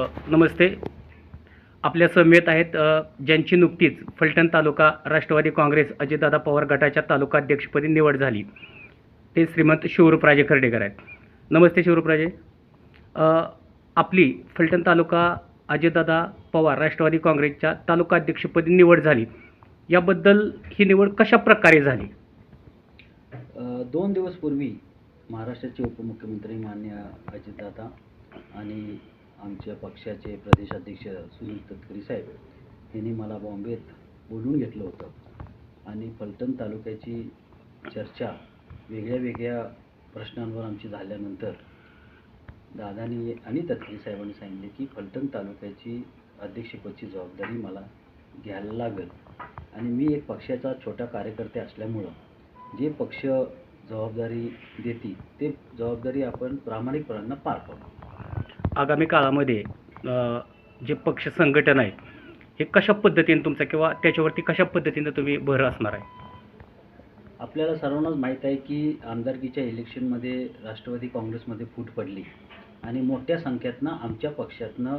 नमस्ते. आपल्या समेत आहेत ज्यांची नुकतीच फलटण तालुका राष्ट्रवादी काँग्रेस अजितदादा पवार गटाच्या तालुकाध्यक्षपदी निवड झाली. ते श्रीमंत शिवरूपराजे खर्डेकर आहेत. नमस्ते शिवरूपराजे. आपली फलटण तालुका अजितदादा पवार राष्ट्रवादी काँग्रेसच्या तालुकाध्यक्षपदी निवड झाली. याबद्दल ही निवड कशा प्रकारे झाली? दोन दिवस पूर्वी महाराष्ट्राचे उपमुख्यमंत्री मान्य अजितदादा आणि आमच्या पक्षाचे प्रदेशाध्यक्ष सुनील तटकरी साहेब यांनी मला बॉम्बेत बोलून घेतलं होतं. आणि फलटण तालुक्याची चर्चा वेगळ्या वेगळ्या प्रश्नांवर आमची झाल्यानंतर दादानी आणि तटकरे साहेबांनी सांगितले की फलटण तालुक्याची अध्यक्षपदची जबाबदारी मला घ्यायला लागेल. आणि मी एक पक्षाचा छोटा कार्यकर्ते असल्यामुळं जे पक्ष जबाबदारी देते ते जबाबदारी आपण प्रामाणिकपणानं पार पाडू. आगामी काळामध्ये जे पक्ष संघटन आहे हे कशा पद्धतीने तुमचं किंवा त्याच्यावरती कशा पद्धतीनं तुम्ही भर असणार आहे? आपल्याला सर्वांनाच माहीत आहे की आमदारकीच्या इलेक्शनमध्ये राष्ट्रवादी काँग्रेसमध्ये फूट पडली आणि मोठ्या संख्येतनं आमच्या पक्षातनं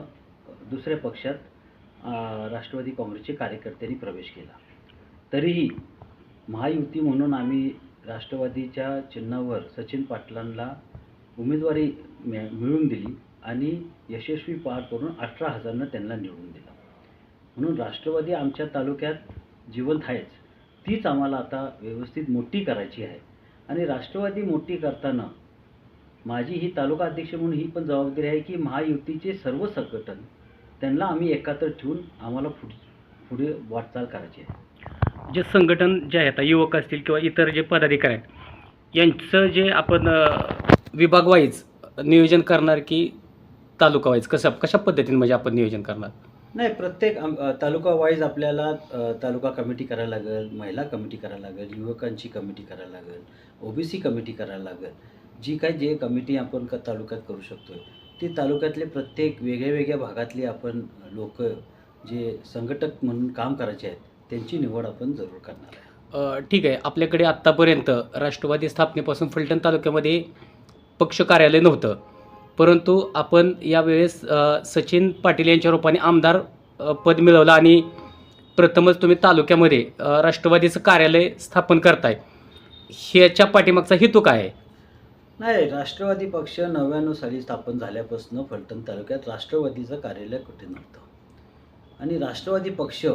दुसऱ्या पक्षात राष्ट्रवादी काँग्रेसचे कार्यकर्त्यांनी प्रवेश केला. तरीही महायुती म्हणून आम्ही राष्ट्रवादीच्या चिन्हावर सचिन पाटलांना उमेदवारी मिळ मिळवून दिली. आणि यशस्वी पार करून अठरा हजारनं त्यांना निवडून दिलं. म्हणून राष्ट्रवादी आमच्या तालुक्यात जिवंत आहेच. तीच आम्हाला आता व्यवस्थित मोठी करायची आहे. आणि राष्ट्रवादी मोठी करताना माझी ही तालुका अध्यक्ष म्हणून ही पण जबाबदारी आहे की महायुतीचे सर्व संघटन त्यांना आम्ही एकत्र ठेवून आम्हाला पुढ पुढे वाटचाल करायची आहे. जे संघटन जे आहेत युवक असतील किंवा इतर जे पदाधिकारी आहेत यांचं जे आपण विभागवाईज नियोजन करणार की तालुका वाईज कसं कशा पद्धतीने म्हणजे आपण नियोजन करणार? नाही प्रत्येक आम- अ, तालुका वाईज आपल्याला अ, तालुका कमिटी करायला लागेल महिला कमिटी करायला लागेल युवकांची कमिटी करायला लागेल ओबीसी कमिटी करायला लागेल. जी काय जे कमिटी आपण क- तालुक्यात करू शकतो ती तालुक्यातले प्रत्येक वेगळ्या वेगळ्या भागातली आपण लोक जे संघटक म्हणून काम करायचे आहेत त्यांची निवड आपण जरूर करणार आहे अ, ठीक आहे. आपल्याकडे आत्तापर्यंत राष्ट्रवादी स्थापनेपासून फलटण तालुक्यामध्ये पक्ष कार्यालय नव्हतं. परंतु आपण यावेळेस सचिन पाटील यांच्या रूपाने आमदार पद मिळवलं आणि प्रथमच तुम्ही तालुक्यामध्ये राष्ट्रवादीचं कार्यालय स्थापन करताय. ह्याच्या पाठीमागचा हेतू काय आहे? नाही राष्ट्रवादी पक्ष नव्याण्णव साली स्थापन झाल्यापासून फलटण तालुक्यात राष्ट्रवादीचं कार्यालय कुठे नव्हतं? आणि राष्ट्रवादी पक्ष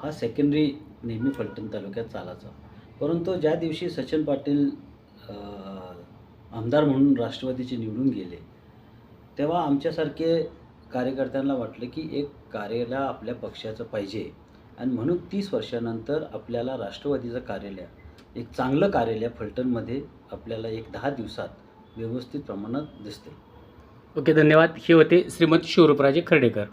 हा सेकंडरी नेहमी फलटण तालुक्यात चालायचा. परंतु ज्या दिवशी सचिन पाटील आमदार म्हणून राष्ट्रवादीचे निवडून गेले तेव्हा आमच्यासारखे कार्यकर्त्यांना वाटलं की एक कार्यालय आपल्या पक्षाचं पाहिजे. आणि म्हणून तीस वर्षानंतर आपल्याला राष्ट्रवादीचं कार्यालय एक चांगलं कार्यालय फलटणमध्ये आपल्याला एक दहा दिवसात व्यवस्थित प्रमाणात दिसते ओके धन्यवाद. हे होते श्रीमंत शिवरूपराजे खर्डेकर.